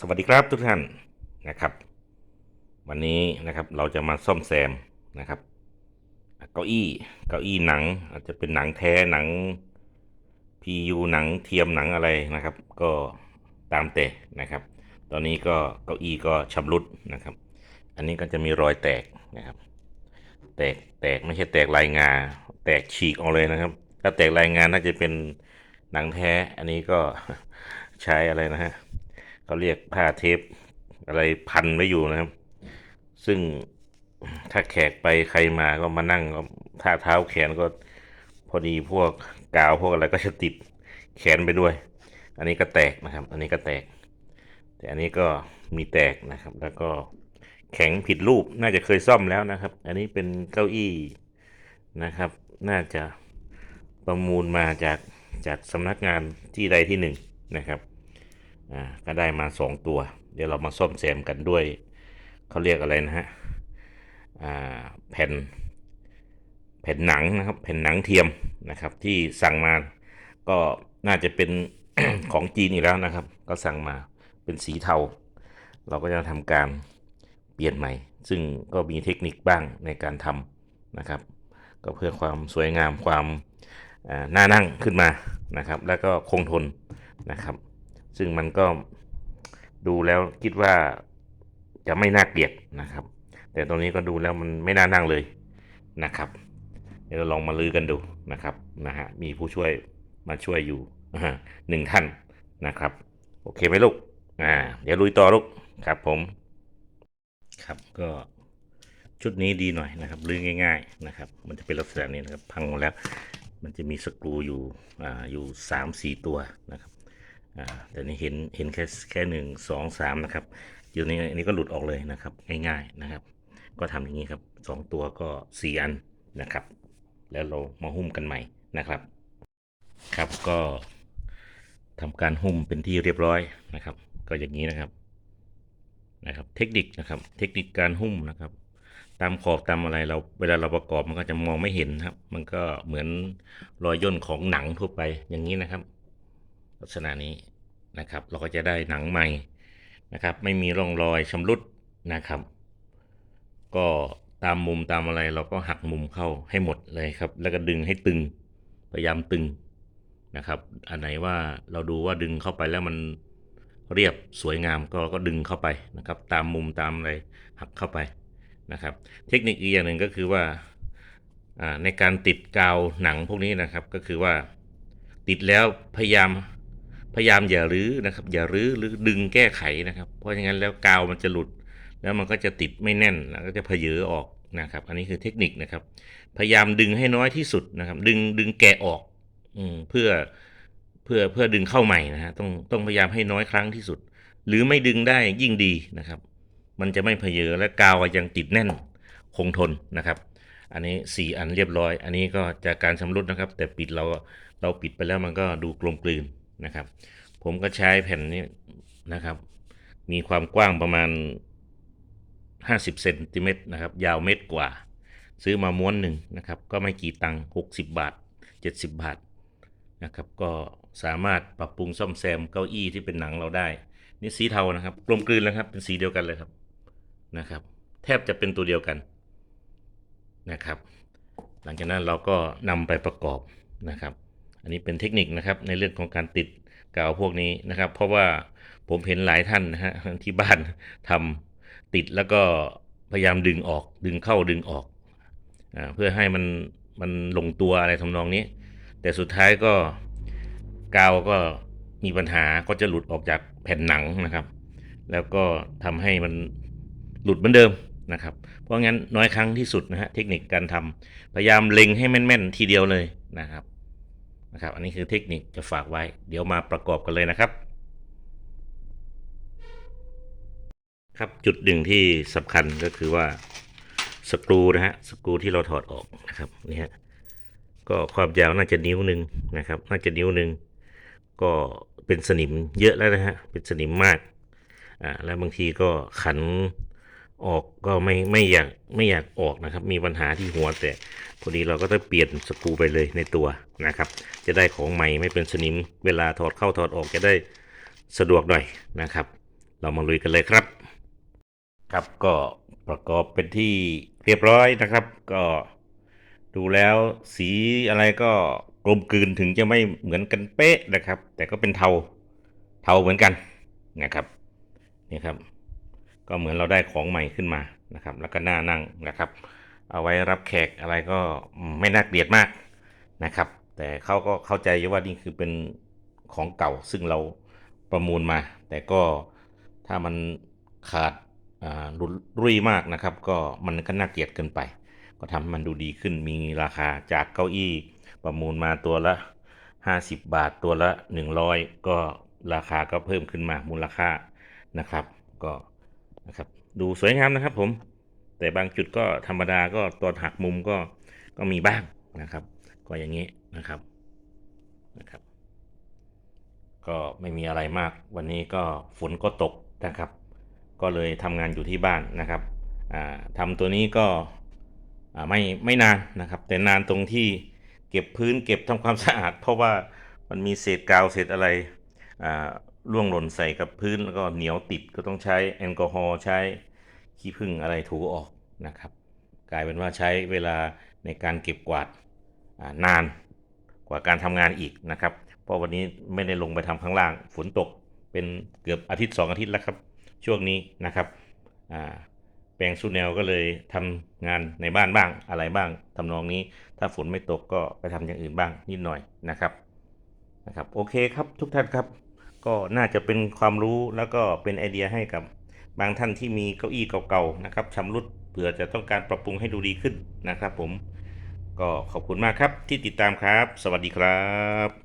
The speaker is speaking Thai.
สวัสดีครับทุกท่านนะครับ วันนี้นะครับเราจะมาซ่อมแซมนะครับ เก้าอี้เก้าอี้หนัง อาจจะเป็นหนังแท้หนัง PU หนังเทียมหนังอะไรนะครับ ก็ตามแต่นะครับ ตอนนี้ก็เก้าอี้ก็ชำรุดนะครับ อันนี้ก็จะมีรอยแตกนะครับ แตกแตกไม่ใช่แตกลายงา แตกฉีกออกเลยนะครับ ถ้าแตกลายงานน่าจะเป็นหนังแท้อันนี้ก็ใช้อะไรนะฮะ เขาเรียกผ้าเทปอะไรพันไว้อยู่นะครับ ซึ่งถ้าแขกไปใครมาก็มานั่งก็ท่าเท้าแขนก็พอดีพวกกาวพวกอะไรก็จะติดแขนไปด้วย อันนี้ก็แตกนะครับ อันนี้ก็แตก แต่อันนี้ก็มีแตกนะครับ แล้วก็แข็งผิดรูปน่าจะเคยซ่อมแล้วนะครับ อันนี้เป็นเก้าอี้นะครับ น่าจะประมูลมาจากจากสำนักงานที่ใดที่หนึ่งนะครับ อ่าก็ได้มาสองตัว เดี๋ยวเรามาซ่อมแซมกันด้วยเขาเรียกอะไรนะฮะอ่าแผ่นแผ่นหนังนะครับแผ่นหนังเทียมนะครับ ที่สั่งมาก็น่าจะเป็นของจีนอีกแล้วนะครับ ก็สั่งมาเป็นสีเทา เราก็จะทำการเปลี่ยนใหม่ ซึ่งก็มีเทคนิคบ้างในการทำนะครับ ก็เพื่อความสวยงามความน่านั่งขึ้นมานะครับ แล้วก็คงทนนะครับ ซึ่งมันก็ดูแล้วคิดว่าจะไม่น่าเกลียดนะครับ แต่ตรงนี้ก็ดูแล้วมันไม่น่านั่งเลยนะครับ เดี๋ยวเราลองมาลือกันดูนะครับนะฮะมีผู้ช่วยมาช่วยอยู่หนึ่งท่านนะครับ โอเคไหมลูกอ่าเดี๋ยวลุยต่อลูกครับผม ครับก็ชุดนี้ดีหน่อยนะครับลื้อง่าย ๆนะครับ มันจะเป็นลักษณะนี้นะครับ พังหมดแล้ว มันจะมีสกรูอยู่อ่าอยู่สามสี่ตัวนะครับ แต่นี่เห็นเห็นแค่แค่หนึ่งสองสามนะครับอยู่นี้อันนี้ก็หลุดออกเลยนะครับ ง่ายๆนะครับ ก็ทำอย่างนี้ครับสองตัวก็สี่อันนะครับ แล้วเรามาหุ้มกันใหม่นะครับ ครับก็ทำการหุ้มเป็นที่เรียบร้อยนะครับ ก็อย่างนี้นะครับนะครับ เทคนิคนะครับ เทคนิคการหุ้มนะครับ ตามขอบตามอะไรเราเวลาเราประกอบมันก็จะมองไม่เห็นครับ มันก็เหมือนรอยย่นของหนังทั่วไปอย่างนี้นะครับ ลักษณะนี้ นะครับ เราก็จะได้หนังใหม่นะครับ ไม่มีร่องรอยชำรุดนะครับ ก็ตามมุมตามอะไรเราก็หักมุมเข้าให้หมดเลยครับ แล้วก็ดึงให้ตึงพยายามตึงนะครับ อันไหนว่าเราดูว่าดึงเข้าไปแล้วมันเรียบสวยงามก็ก็ดึงเข้าไปนะครับ ตามมุมตามอะไรหักเข้าไปนะครับ เทคนิคอีกอย่างหนึ่งก็คือว่าอ่าในการติดกาวหนังพวกนี้นะครับ ก็คือว่าติดแล้วพยายาม พยายามอย่ารื้อนะครับ อย่ารื้อหรือดึงแก้ไขนะครับ เพราะอย่างนั้นแล้วกาวมันจะหลุด แล้วมันก็จะติดไม่แน่นแล้วก็จะเพเยอออกนะครับ อันนี้คือเทคนิคนะครับ พยายามดึงให้น้อยที่สุดนะครับ ดึงดึงแกะออกอืเพื่อเพื่อเพื่อดึงเข้าใหม่นะฮะต้องต้องพยายามให้น้อยครั้งที่สุด หรือไม่ดึงได้ยิ่งดีนะครับ มันจะไม่เพเยอและกาวยังติดแน่นคงทนนะครับ อันนี้สี่อันเรียบร้อย อันนี้ก็จากการชำรุดนะครับ แต่ปิดเราเราปิดไปแล้วมันก็ดูกลมกลืน นะครับ ผมก็ใช้แผ่นนี้นะครับ มีความกว้างประมาณ 50เซนติเมตรนะครับ ยาวเมตรกว่า ซื้อมาม้วนหนึ่งนะครับ ก็ไม่กี่ตังค์60 บาท 70 บาทนะครับ ก็สามารถปรับปรุงซ่อมแซมเก้าอี้ที่เป็นหนังเราได้ นี่สีเทานะครับกลมกลืนแล้วครับ เป็นสีเดียวกันเลยครับนะครับ แทบจะเป็นตัวเดียวกันนะครับ หลังจากนั้นเราก็นำไปประกอบนะครับ อันนี้เป็นเทคนิคนะครับในเรื่องของการติดกาวพวกนี้นะครับ เพราะว่าผมเห็นหลายท่านนะฮะที่บ้านทำติดแล้วก็พยายามดึงออกดึงเข้าดึงออกอเพื่อให้มันมันลงตัวอะไรทำนองนี้ แต่สุดท้ายก็กาวก็มีปัญหาก็จะหลุดออกจากแผ่นหนังนะครับ แล้วก็ทำให้มันหลุดเหมือนเดิมนะครับ เพราะงั้นน้อยครั้งที่สุดนะฮะเทคนิคการทำพยายามเล็งให้แม่นๆทีเดียวเลยนะครับ นะครับ อันนี้คือเทคนิคจะฝากไว้ เดี๋ยวมาประกอบกันเลยนะครับ ครับจุดหนึ่งที่สำคัญก็คือว่าสกรูนะฮะสกรูที่เราถอดออกนะครับนี่ฮะก็ความยาวน่าจะนิ้วหนึ่งนะครับ น่าจะนิ้วหนึ่งก็เป็นสนิมเยอะแล้วนะฮะเป็นสนิมมากอ่าแล้วบางทีก็ขัน ออกก็ไม่ไม่อยากไม่อยากออกนะครับ มีปัญหาที่หัวแต่พอดีเราก็ต้องเปลี่ยนสกรูไปเลยในตัวนะครับ จะได้ของใหม่ไม่เป็นสนิม เวลาถอดเข้าถอดออกจะได้สะดวกหน่อยนะครับ เรามาลุยกันเลยครับ ครับก็ประกอบเป็นที่เรียบร้อยนะครับ ก็ดูแล้วสีอะไรก็กลมกลืนถึงจะไม่เหมือนกันเป๊ะนะครับ แต่ก็เป็นเทาเทาเหมือนกันนะครับนี่ครับ ก็เหมือนเราได้ของใหม่ขึ้นมานะครับ แล้วก็น่านั่งนะครับ เอาไว้รับแขกอะไรก็ไม่น่าเกลียดมากนะครับ แต่เขาก็เข้าใจว่านี่คือเป็นของเก่าซึ่งเราประมูลมา แต่ก็ถ้ามันขาดอ่าหลุดรุ่ยมากนะครับ ก็มันก็น่าเกลียดเกินไป ก็ทำให้มันดูดีขึ้นมีราคาจากเก้าอี้ประมูลมาตัวละ 50 บาทตัวละ 100 ก็ราคาก็เพิ่มขึ้นมามูลค่านะครับ ก็ นะครับ ดูสวยงามนะครับผม แต่บางจุดก็ธรรมดาก็ตอนหักมุมก็ก็มีบ้างนะครับ ก็อย่างนี้นะครับนะครับ ก็ไม่มีอะไรมาก วันนี้ก็ฝนก็ตกนะครับ ก็เลยทำงานอยู่ที่บ้านนะครับทำตัวนี้ก็ไม่ไม่นานนะครับ แต่นานตรงที่เก็บพื้นเก็บทำความสะอาด เพราะว่ามันมีเศษกาวเศษอะไร อ่าล่วงหล่นใส่กับพื้นแล้วก็เหนียวติดก็ต้องใช้แอลกอฮอล์ใช้ขี้ผึ้งอะไรถูออกนะครับ กลายเป็นว่าใช้เวลาในการเก็บกวาดนานกว่าการทำงานอีกนะครับ เพราะวันนี้ไม่ได้ลงไปทำข้างล่างฝนตกเป็นเกือบอาทิตย์สองอาทิตย์แล้วครับ ช่วงนี้นะครับแปลงซูแนลก็เลยทำงานในบ้านบ้างอะไรบ้างทำนองนี้ถ้าฝนไม่ตกก็ไปทำอย่างอื่นบ้างนิดหน่อยนะครับนะครับ โอเคครับทุกท่านครับ ก็น่าจะเป็นความรู้แล้วก็เป็นไอเดียให้กับบางท่านที่มีเก้าอี้เก่าๆนะครับชำรุดเผื่อจะต้องการปรับปรุงให้ดูดีขึ้นนะครับผม ก็ขอบคุณมากครับที่ติดตามครับ สวัสดีครับ